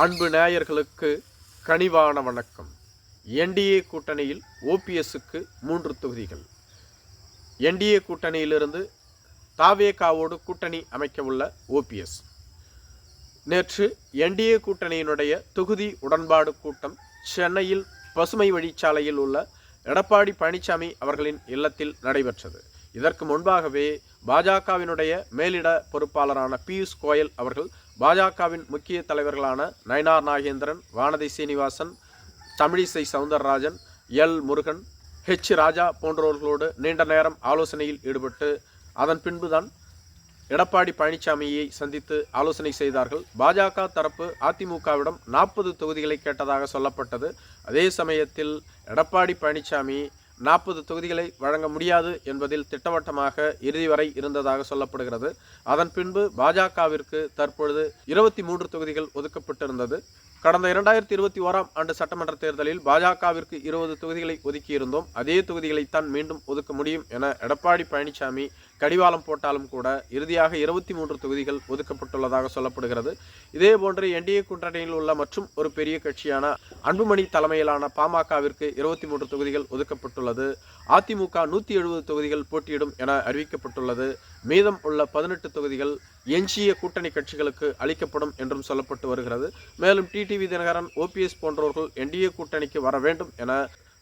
அன்பு நேயர்களுக்கு கனிவான வணக்கம். என்டிஏ கூட்டணியில் ஓபிஎஸ்க்கு மூன்று தொகுதிகள். என்டிஏ கூட்டணியிலிருந்து தாவேகாவோடு கூட்டணி அமைக்கவுள்ள ஓபிஎஸ் நேற்று என்டிஏ கூட்டணியினுடைய தொகுதி உடன்பாடு கூட்டம் சென்னையில் பசுமை வழிச்சாலையில் உள்ள எடப்பாடி பழனிசாமி அவர்களின் இல்லத்தில் நடைபெற்றது. இதற்கு முன்பாகவே பாஜகவினுடைய மேலிட பொறுப்பாளரான பியூஷ் கோயல் அவர்கள் பாஜகவின் முக்கிய தலைவர்களான நயனார் நாகேந்திரன் வானதி சீனிவாசன் தமிழிசை சவுந்தரராஜன் எல் முருகன் ஹெச் ராஜா போன்றவர்களோடு நீண்ட நேரம் ஆலோசனையில் ஈடுபட்டு அதன் பின்புதான் எடப்பாடி பழனிசாமியை சந்தித்து ஆலோசனை செய்தார்கள். பாஜக தரப்பு அதிமுகவிடம் நாற்பது தொகுதிகளை கேட்டதாக சொல்லப்பட்டது. அதே சமயத்தில் எடப்பாடி பழனிசாமி நாற்பது தொகுதிகளை வழங்க முடியாது என்பதில் திட்டவட்டமாக இறுதி வரை இருந்ததாக சொல்லப்படுகிறது. அதன் பின்பு பாஜகவிற்கு தற்பொழுது இருபத்தி மூன்று தொகுதிகள் ஒதுக்கப்பட்டிருந்தது. கடந்த இரண்டாயிரத்தி இருபத்தி ஓராம் ஆண்டு சட்டமன்ற தேர்தலில் பாஜகவிற்கு இருபது தொகுதிகளை ஒதுக்கியிருந்தோம். அதே தொகுதிகளைத்தான் மீண்டும் ஒதுக்க முடியும் என எடப்பாடி பழனிசாமி கடிவாளம் போட்டாலும் கூட இறுதியாக இருபத்தி மூன்று தொகுதிகள் ஒதுக்கப்பட்டுள்ளதாக சொல்லப்படுகிறது. இதே போன்று என்டிஏ கூட்டணியில் உள்ள மற்றும் ஒரு பெரிய கட்சியான அன்புமணி தலைமையிலான பாமகவிற்கு இருபத்தி மூன்று தொகுதிகள் ஒதுக்கப்பட்டுள்ளது. அதிமுக நூற்றி எழுபது தொகுதிகள் போட்டியிடும் என அறிவிக்கப்பட்டுள்ளது. மீதம் உள்ள பதினெட்டு தொகுதிகள் எஞ்சிய கூட்டணி கட்சிகளுக்கு அளிக்கப்படும் என்றும் சொல்லப்பட்டு வருகிறது. மேலும் டிடிவி தினகரன் ஓபிஎஸ் போன்றவர்கள் என்டிஏ கூட்டணிக்கு வர வேண்டும் என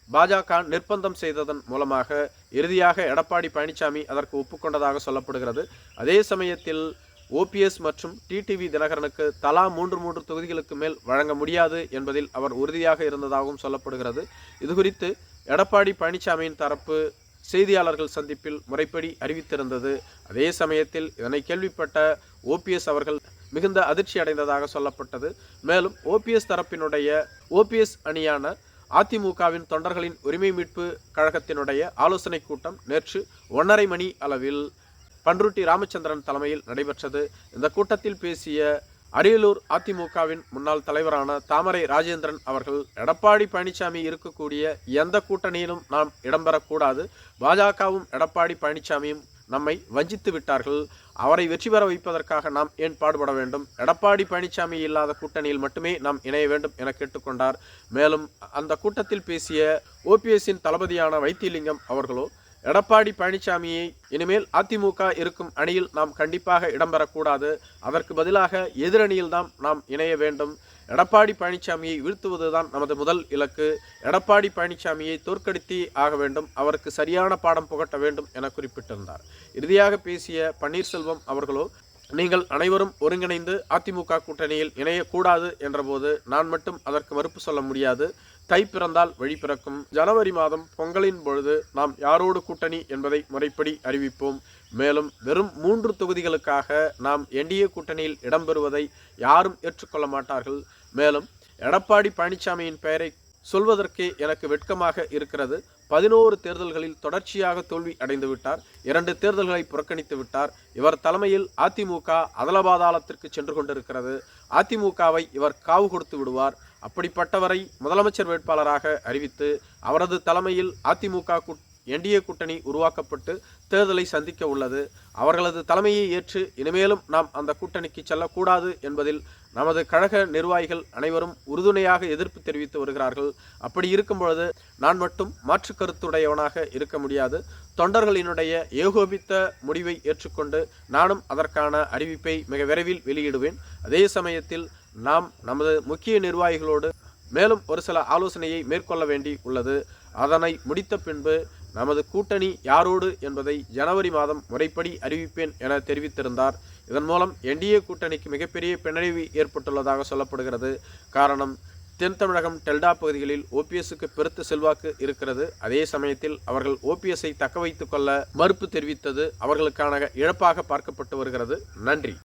பாஜக நிர்பந்தம் செய்ததன் மூலமாக இறுதியாக எடப்பாடி பழனிசாமி அதற்கு ஒப்புக்கொண்டதாக சொல்லப்படுகிறது. அதே சமயத்தில் ஓபிஎஸ் மற்றும் டிடிவி தினகரனுக்கு தலா மூன்று மூன்று தொகுதிகளுக்கு மேல் வழங்க முடியாது என்பதில் அவர் உறுதியாக இருந்ததாகவும் சொல்லப்படுகிறது. இதுகுறித்து எடப்பாடி பழனிசாமியின் தரப்பு செய்தியாளர்கள் சந்திப்பில் முறைப்படி அறிவித்திருந்தது. அதே சமயத்தில் இதனை கேள்விப்பட்ட ஓபிஎஸ் அவர்கள் மிகுந்த அதிர்ச்சி அடைந்ததாக சொல்லப்பட்டது. மேலும் ஓபிஎஸ் தரப்பினுடைய ஓபிஎஸ் அணியான அதிமுகவின் தொண்டர்களின் உரிமை மீட்பு கழகத்தினுடைய ஆலோசனை கூட்டம் நேற்று ஒன்றரை மணி அளவில் பன்ருட்டி ராமச்சந்திரன் தலைமையில் நடைபெற்றது. இந்த கூட்டத்தில் பேசிய அரியலூர் அதிமுகவின் முன்னாள் தலைவரான தாமரை ராஜேந்திரன் அவர்கள் எடப்பாடி பழனிசாமி இருக்கக்கூடிய எந்த கூட்டணியிலும் நாம் இடம்பெறக்கூடாது. பாஜகவும் எடப்பாடி பழனிசாமியும் நம்மை வஞ்சித்து விட்டார்கள். அவரை வெற்றி பெற வைப்பதற்காக நாம் ஏன் பாடுபட வேண்டும்? எடப்பாடி பழனிசாமி இல்லாத கூட்டணியில் மட்டுமே நாம் இணைய வேண்டும் என கேட்டுக்கொண்டார். மேலும் அந்த கூட்டத்தில் பேசிய ஓபிஎஸ்ஸின் தளபதியான வைத்தியலிங்கம் அவர்களோ எடப்பாடி பழனிசாமியை இனிமேல் அதிமுக இருக்கும் அணியில் நாம் கண்டிப்பாக இடம்பெறக்கூடாது. அதற்கு பதிலாக எதிரணியில்தான் நாம் இணைய வேண்டும். எடப்பாடி பழனிசாமியை வீழ்த்துவதுதான் நமது முதல் இலக்கு. எடப்பாடி பழனிசாமியை தோற்கடித்தே ஆக வேண்டும். அவருக்கு சரியான பாடம் புகட்ட வேண்டும் என குறிப்பிட்டிருந்தார். இறுதியாக பேசிய பன்னீர்செல்வம் அவர்களோ நீங்கள் அனைவரும் ஒருங்கிணைந்து அதிமுக கூட்டணியில் இணையக்கூடாது என்றபோது நான் மட்டும் அதற்கு மறுப்பு சொல்ல முடியாது. தை பிறந்தால் வழி பிறக்கும். ஜனவரி மாதம் பொங்கலின் பொழுது நாம் யாரோடு கூட்டணி என்பதை முறைப்படி அறிவிப்போம். மேலும் வெறும் மூன்று தொகுதிகளுக்காக நாம் என்டிஏ கூட்டணியில் இடம்பெறுவதை யாரும் ஏற்றுக்கொள்ள மாட்டார்கள். மேலும் எடப்பாடி பழனிசாமியின் பெயரை சொல்வதற்கே எனக்கு வெட்கமாக இருக்கிறது. பதினோரு தேர்தல்களில் தொடர்ச்சியாக தோல்வி அடைந்து விட்டார். இரண்டு தேர்தல்களை புறக்கணித்து விட்டார். இவர் தலைமையில் அதிமுக அதலபாதாளத்திற்கு சென்று கொண்டிருக்கிறது. அதிமுகவை இவர் காவு கொடுத்து விடுவார். அப்படிப்பட்டவரை முதலமைச்சர் வேட்பாளராக அறிவித்து அவரது தலைமையில் அதிமுக என்டிஏ கூட்டணி உருவாக்கப்பட்டு தேர்தலை சந்திக்க உள்ளது. அவர்களது தலைமையை ஏற்று இனிமேலும் நாம் அந்த கூட்டணிக்கு செல்லக்கூடாது என்பதில் நமது கழக நிர்வாகிகள் அனைவரும் உறுதுணையாக எதிர்ப்பு தெரிவித்து வருகிறார்கள். அப்படி இருக்கும் பொழுது நான் மட்டும் மாற்று கருத்துடையவனாக இருக்க முடியாது. தொண்டர்களினுடைய ஏகோபித்த முடிவை ஏற்றுக்கொண்டு நானும் அதற்கான அறிவிப்பை மிக விரைவில் வெளியிடுவேன். அதே சமயத்தில் நாம் நமது முக்கிய நிர்வாகிகளோடு மேலும் ஒரு சில ஆலோசனையை மேற்கொள்ள வேண்டி உள்ளது. அதனை முடித்த பின்பு நமது கூட்டணி யாரோடு என்பதை ஜனவரி மாதம் முறைப்படி அறிவிப்பேன் என தெரிவித்திருந்தார். இதன் மூலம் என்டிஏ கூட்டணிக்கு மிகப்பெரிய பின்னடைவு ஏற்பட்டுள்ளதாக சொல்லப்படுகிறது. காரணம் தென் தமிழகம் டெல்டா பகுதிகளில் ஓபிஎஸ்க்கு பெருத்த செல்வாக்கு இருக்கிறது. அதே சமயத்தில் அவர்கள் ஓபிஎஸ்ஐ தக்க வைத்துக் கொள்ள மறுப்பு தெரிவித்தது அவர்களுக்கான இழப்பாக பார்க்கப்பட்டு வருகிறது. நன்றி.